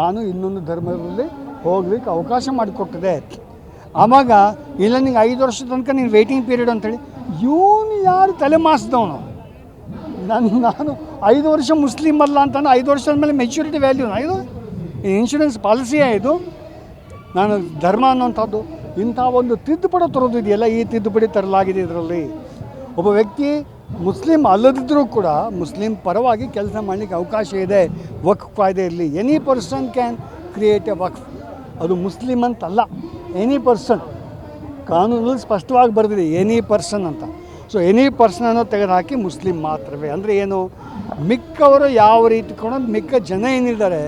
ನಾನು ಇನ್ನೊಂದು ಧರ್ಮದಲ್ಲಿ ಹೋಗ್ಲಿಕ್ಕೆ ಅವಕಾಶ ಮಾಡಿಕೊಟ್ಟಿದೆ. ಆವಾಗ, ಇಲ್ಲ ನಿಂಗೆ ಐದು ವರ್ಷದ ತನಕ ನೀನು ವೆಯ್ಟಿಂಗ್ ಪೀರಿಯಡ್ ಅಂತೇಳಿ, ಇವನು ಯಾರು ತಲೆ ಮಾಸಿದವನು? ನಾನು ನಾನು ಐದು ವರ್ಷ ಮುಸ್ಲಿಮ್ ಅಲ್ಲ ಅಂತಾನೆ ಐದು ವರ್ಷದ ಮೇಲೆ ಮೆಚ್ಯೂರಿಟಿ ವ್ಯಾಲ್ಯೂ ಇದು ಇನ್ಶೂರೆನ್ಸ್ ಪಾಲಿಸಿಯೇ ಇದು? ನಾನು ಧರ್ಮ ಅನ್ನೋಂಥದ್ದು ಇಂಥ ಒಂದು ತಿದ್ದುಪಡಿ ತರೋದು ಇದೆಯಲ್ಲ ಈ ತಿದ್ದುಪಡಿ ತರಲಾಗಿದೆ ಇದರಲ್ಲಿ. ಒಬ್ಬ ವ್ಯಕ್ತಿ ಮುಸ್ಲಿಂ ಅಲ್ಲದಿದ್ದರೂ ಕೂಡ ಮುಸ್ಲಿಂ ಪರವಾಗಿ ಕೆಲಸ ಮಾಡಲಿಕ್ಕೆ ಅವಕಾಶ ಇದೆ. ವಕ್ಫ್ ಇರಲಿ. Any person can create a waqf. ಅದು ಮುಸ್ಲಿಮ್ ಅಂತಲ್ಲ ಎನಿ ಪರ್ಸನ್ ಕಾನೂನಲ್ಲಿ ಸ್ಪಷ್ಟವಾಗಿ ಬರೆದಿದೆ ಎನಿ ಪರ್ಸನ್ ಅಂತ. ಸೊ ಎನಿ ಪರ್ಸನ್ ಅನ್ನೋ ತೆಗೆದುಹಾಕಿ ಮುಸ್ಲಿಂ ಮಾತ್ರವೇ. ಅಂದರೆ ಏನು? ಮಿಕ್ಕವರು ಯಾವ ರೀತಿ ಕೂಡ ಮಿಕ್ಕ ಜನ ಏನಿದ್ದಾರೆ,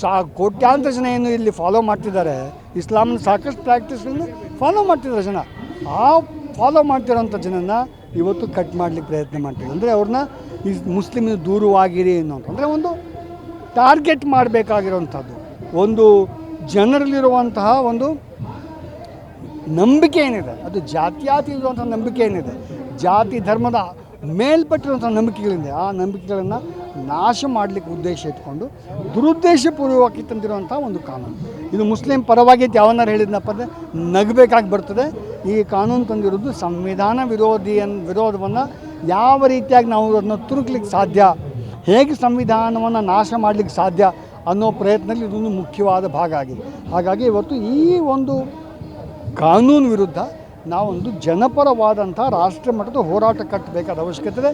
ಸಾ ಕೋಟ್ಯಾಂತರ ಜನ ಏನು ಇಲ್ಲಿ ಫಾಲೋ ಮಾಡ್ತಿದ್ದಾರೆ ಇಸ್ಲಾಮ್ನ ಸಾಕಷ್ಟು ಪ್ರಾಕ್ಟೀಸ್ಗಳನ್ನ ಫಾಲೋ ಮಾಡ್ತಿದ್ದಾರೆ ಜನ. ಆ ಫಾಲೋ ಮಾಡ್ತಿರೋಂಥ ಜನನ ಇವತ್ತು ಕಟ್ ಮಾಡಲಿಕ್ಕೆ ಪ್ರಯತ್ನ ಮಾಡ್ತೀವಿ. ಅಂದರೆ ಅವ್ರನ್ನ ಈ ಮುಸ್ಲಿಮ್ ದೂರವಾಗಿರಿ ಅನ್ನೋ ಅಂದರೆ ಒಂದು ಟಾರ್ಗೆಟ್ ಮಾಡಬೇಕಾಗಿರೋವಂಥದ್ದು ಒಂದು ಜನರಲ್ಲಿರುವಂತಹ ಒಂದು ನಂಬಿಕೆ ಏನಿದೆ? ಅದು ಜಾತ್ಯಾತೀತವಾದಂಥ ನಂಬಿಕೆ ಏನಿದೆ? ಜಾತಿ ಧರ್ಮದ ಮೇಲ್ಪಟ್ಟಿರುವಂಥ ನಂಬಿಕೆಗಳಿಂದ. ಆ ನಂಬಿಕೆಗಳನ್ನು ನಾಶ ಮಾಡಲಿಕ್ಕೆ ಉದ್ದೇಶ ಇಟ್ಕೊಂಡು ದುರುದ್ದೇಶಪೂರ್ವಕವಾಗಿ ತಂದಿರುವಂಥ ಒಂದು ಕಾನೂನು. ಇದು ಮುಸ್ಲಿಂ ಪರವಾಗಿ ಯಾವನಾರು ಹೇಳಿದ್ನಪ್ಪ ಅಂದರೆ ನಗಬೇಕಾಗಿ ಬರ್ತದೆ. ಈ ಕಾನೂನು ತಂದಿರೋದು ಸಂವಿಧಾನ ವಿರೋಧಿಯನ್ ವಿರೋಧವನ್ನು ಯಾವ ರೀತಿಯಾಗಿ ನಾವು ಅದನ್ನು ತುರುಕ್ಲಿಕ್ಕೆ ಸಾಧ್ಯ? ಹೇಗೆ ಸಂವಿಧಾನವನ್ನು ನಾಶ ಮಾಡಲಿಕ್ಕೆ ಸಾಧ್ಯ? ಅನ್ನೋ ಪ್ರಯತ್ನದಲ್ಲಿ ಇದೊಂದು ಮುಖ್ಯವಾದ ಭಾಗ ಆಗಿದೆ. ಹಾಗಾಗಿ ಇವತ್ತು ಈ ಒಂದು ಕಾನೂನು ವಿರುದ್ಧ ನಾವೊಂದು ಜನಪರವಾದಂಥ ರಾಷ್ಟ್ರ ಮಟ್ಟದ ಹೋರಾಟ ಕಟ್ಟಬೇಕಾದ ಅವಶ್ಯಕತೆ ಇದೆ.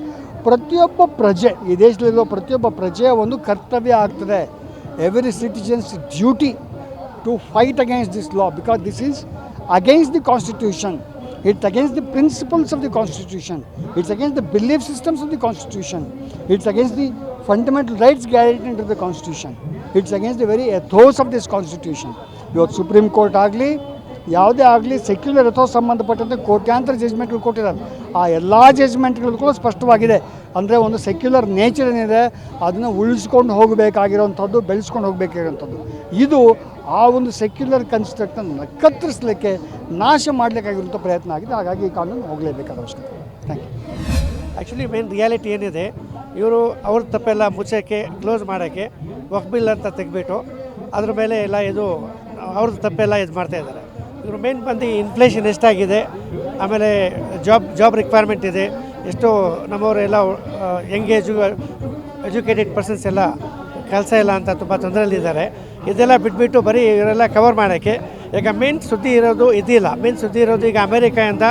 ಪ್ರತಿಯೊಬ್ಬ ಪ್ರಜೆ, ಈ ದೇಶದಲ್ಲಿರುವ ಪ್ರತಿಯೊಬ್ಬ ಪ್ರಜೆಯ ಒಂದು ಕರ್ತವ್ಯ ಆಗ್ತದೆ. Every citizen's duty to fight against this law because this is against the constitution it's against the principles of the constitution it's against the belief systems of the constitution it's against the fundamental rights guarantee under the constitution it's against the very ethos of this constitution ಇವತ್ತು supreme court ಆಗಲಿ, ಯಾವುದೇ ಆಗಲಿ secular ಅಥವಾ ಸಂಬಂಧಪಟ್ಟಂತೆ ಕೋಟ್ಯಾಂತರ ಜಜ್ಮೆಂಟ್ಗಳು ಕೊಟ್ಟಿದ್ದಾರೆ. ಆ ಎಲ್ಲ ಜಜ್ಮೆಂಟ್ಗಳು ಕೂಡ ಸ್ಪಷ್ಟವಾಗಿದೆ. ಅಂದರೆ ಒಂದು ಸೆಕ್ಯುಲರ್ ನೇಚರ್ ಏನಿದೆ, ಅದನ್ನು ಉಳಿಸ್ಕೊಂಡು ಹೋಗಬೇಕಾಗಿರೋವಂಥದ್ದು, ಬೆಳೆಸ್ಕೊಂಡು ಹೋಗಬೇಕಾಗಿರೋಂಥದ್ದು ಇದು ಆ ಒಂದು ಸೆಕ್ಯುಲರ್ ಕನ್ಸ್ಟ್ರಕ್ಟನ್ನು ಕತ್ತರಿಸಲಿಕ್ಕೆ ನಾಶ ಮಾಡಲಿಕ್ಕಾಗಿರುವಂಥ ಪ್ರಯತ್ನ ಆಗಿದೆ. ಹಾಗಾಗಿ ಈ ಕಾನೂನು ಹೋಗಲೇಬೇಕಾದ ಅವಶ್ಯಕತೆ. Thank you actually main reality ಏನಿದೆ, ಇವರು ಅವ್ರ ತಪ್ಪೆಲ್ಲ ಮುಚ್ಚೋಕ್ಕೆ ಕ್ಲೋಸ್ ಮಾಡೋಕ್ಕೆ ವಕ್ ಬಿಲ್ ಅಂತ ತೆಗೆದ್ಬಿಟ್ಟು ಅದ್ರ ಮೇಲೆ ಎಲ್ಲ ಇದು, ಅವ್ರದ್ದು ತಪ್ಪೆಲ್ಲ ಇದು ಮಾಡ್ತಾ ಇದ್ದಾರೆ. ಇವರು ಮೇನ್ ಬಂದು ಇನ್ಫ್ಲೇಷನ್ ಎಷ್ಟಾಗಿದೆ, ಆಮೇಲೆ ಜಾಬ್ ಜಾಬ್ ರಿಕ್ವೈರ್ಮೆಂಟ್ ಇದೆ, ಎಷ್ಟು ನಮ್ಮವರೆಲ್ಲ ಯಂಗ್ ಎಜು ಎಜುಕೇಟೆಡ್ ಪರ್ಸನ್ಸ್ ಎಲ್ಲ ಕೆಲಸ ಇಲ್ಲ ಅಂತ ತುಂಬ ತೊಂದರೆಯಲ್ಲಿದ್ದಾರೆ. ಇದೆಲ್ಲ ಬಿಟ್ಬಿಟ್ಟು ಬರೀ ಇವರೆಲ್ಲ ಕವರ್ ಮಾಡೋಕ್ಕೆ. ಈಗ ಮೇನ್ ಸುದ್ದಿ ಇರೋದು ಇದಿಲ್ಲ. ಮೇನ್ ಸುದ್ದಿ ಇರೋದು ಈಗ ಅಮೇರಿಕಾಯಿಂದ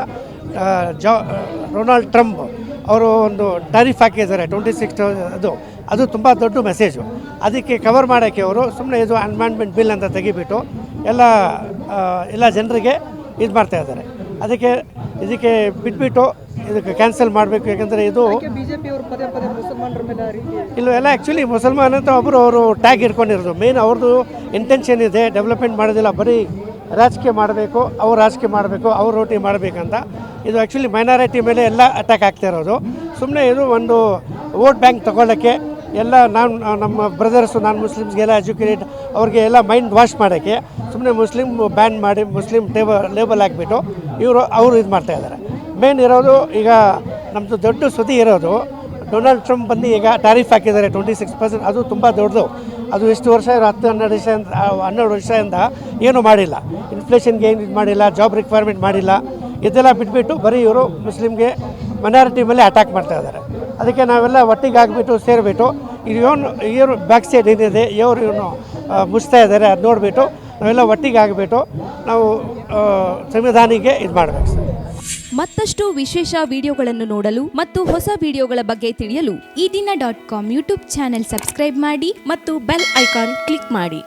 ಜಾ ಡೊನಾಲ್ಡ್ ಟ್ರಂಪ್ ಅವರು ಒಂದು ಟಾರಿಫ್ ಹಾಕಿದ್ದಾರೆ ಟ್ವೆಂಟಿ ಸಿಕ್ಸ್ ಅದು. ಅದು ತುಂಬ ದೊಡ್ಡ ಮೆಸೇಜು ಅದಕ್ಕೆ ಕವರ್ ಮಾಡೋಕ್ಕೆ ಅವರು ಸುಮ್ಮನೆ ಇದು ಅನ್ಮಾಂಡ್ಮೆಂಟ್ ಬಿಲ್ ಅಂತ ತೆಗಿಬಿಟ್ಟು ಎಲ್ಲ ಎಲ್ಲ ಜನರಿಗೆ ಇದು ಮಾಡ್ತಾ ಇದ್ದಾರೆ. ಅದಕ್ಕೆ ಇದಕ್ಕೆ ಬಿಟ್ಬಿಟ್ಟು ಇದಕ್ಕೆ ಕ್ಯಾನ್ಸಲ್ ಮಾಡಬೇಕು ಯಾಕಂದರೆ ಇದು ಇಲ್ಲ ಎಲ್ಲ ಆ್ಯಕ್ಚುಲಿ ಮುಸಲ್ಮಾನ್ ಅಂತ ಒಬ್ಬರು ಅವರು ಟ್ಯಾಗ್ ಇಟ್ಕೊಂಡಿರೋದು. ಮೇನ್ ಅವ್ರದ್ದು ಇಂಟೆನ್ಷನ್ ಇದೆ ಡೆವಲಪ್ಮೆಂಟ್ ಮಾಡೋದಿಲ್ಲ ಬರೀ ರಾಜಕೀಯ ಮಾಡಬೇಕು ಅವ್ರು ರಾಜಕೀಯ ಮಾಡಬೇಕು ಅವ್ರು ರೋಟಿ ಮಾಡಬೇಕಂತ. ಇದು ಆ್ಯಕ್ಚುಲಿ ಮೈನಾರಿಟಿ ಮೇಲೆ ಎಲ್ಲ ಅಟ್ಯಾಕ್ ಆಗ್ತಾ ಇರೋದು. ಸುಮ್ಮನೆ ಇದು ಒಂದು ವೋಟ್ ಬ್ಯಾಂಕ್ ತಗೊಳ್ಳೋಕ್ಕೆ ಎಲ್ಲ ನಾನು ನಮ್ಮ ಬ್ರದರ್ಸು ನಾನು ಮುಸ್ಲಿಮ್ಸ್ಗೆಲ್ಲ ಎಜುಕೇಟೆಡ್ ಅವ್ರಿಗೆ ಎಲ್ಲ ಮೈಂಡ್ ವಾಶ್ ಮಾಡೋಕ್ಕೆ ಸುಮ್ಮನೆ ಮುಸ್ಲಿಮ್ ಬ್ಯಾನ್ ಮಾಡಿ ಮುಸ್ಲಿಮ್ ಟೇಬಲ್ ಲೇಬಲ್ ಹಾಕ್ಬಿಟ್ಟು ಇವರು, ಅವರು ಇದು ಮಾಡ್ತಾ ಇದ್ದಾರೆ ಮೇನ್ ಇರೋದು ಈಗ ನಮ್ಮದು ದೊಡ್ಡ ಸುದ್ದಿ ಇರೋದು ಡೊನಾಲ್ಡ್ ಟ್ರಂಪ್ ಬಂದು ಈಗ ಟ್ಯಾರಿಫ್ ಹಾಕಿದ್ದಾರೆ ಟ್ವೆಂಟಿ ಸಿಕ್ಸ್ ಪರ್ಸೆಂಟ್ ಅದು ತುಂಬ ದೊಡ್ಡದು. ಅದು ಎಷ್ಟು ವರ್ಷ ಹತ್ತು, ಹನ್ನೆರಡು ವರ್ಷ ಹನ್ನೆರಡು ವರ್ಷದಿಂದ ಏನೂ ಮಾಡಿಲ್ಲ. ಇನ್ಫ್ಲೇಷನ್ಗೆ ಏನು ಇದು ಮಾಡಿಲ್ಲ ಜಾಬ್ ರಿಕ್ವೈರ್ಮೆಂಟ್ ಮಾಡಿಲ್ಲ. ಇದೆಲ್ಲ ಬಿಟ್ಬಿಟ್ಟು ಬರೀ ಇವರು ಮುಸ್ಲಿಮ್ಗೆ ಮೈನಾರಿಟಿ ಮೇಲೆ ಅಟ್ಯಾಕ್ ಮಾಡ್ತಾ ಇದ್ದಾರೆ ಅದಕ್ಕೆ ನಾವೆಲ್ಲ ಒಟ್ಟಿಗೆ ಆಗಿಬಿಟ್ಟು ಸೇರಿಬಿಟ್ಟು ಇವನು ಇವರು ಬ್ಯಾಕ್ ಸೈಡ್ ಏನಿದೆ ಇವರು ಇವನು ಮುಚ್ತಾ ಇದ್ದಾರೆ, ಅದು ನೋಡಿಬಿಟ್ಟು ನಾವೆಲ್ಲ ಒಟ್ಟಿಗೆ ಆಗಿಬಿಟ್ಟು ನಾವು ಸಂವಿಧಾನಿಗೆ ಇದು ಮಾಡಬೇಕು ಸರ್. ಮತ್ತಷ್ಟು ವಿಶೇಷ ವಿಡಿಯೋಗಳನ್ನು ನೋಡಲು ಮತ್ತು ಹೊಸ ವಿಡಿಯೋಗಳ ಬಗ್ಗೆ ತಿಳಿಯಲು Eedina dot com YouTube channel subscribe ಮಾಡಿ ಮತ್ತು ಬೆಲ್ ಐಕಾನ್ ಕ್ಲಿಕ್ ಮಾಡಿ.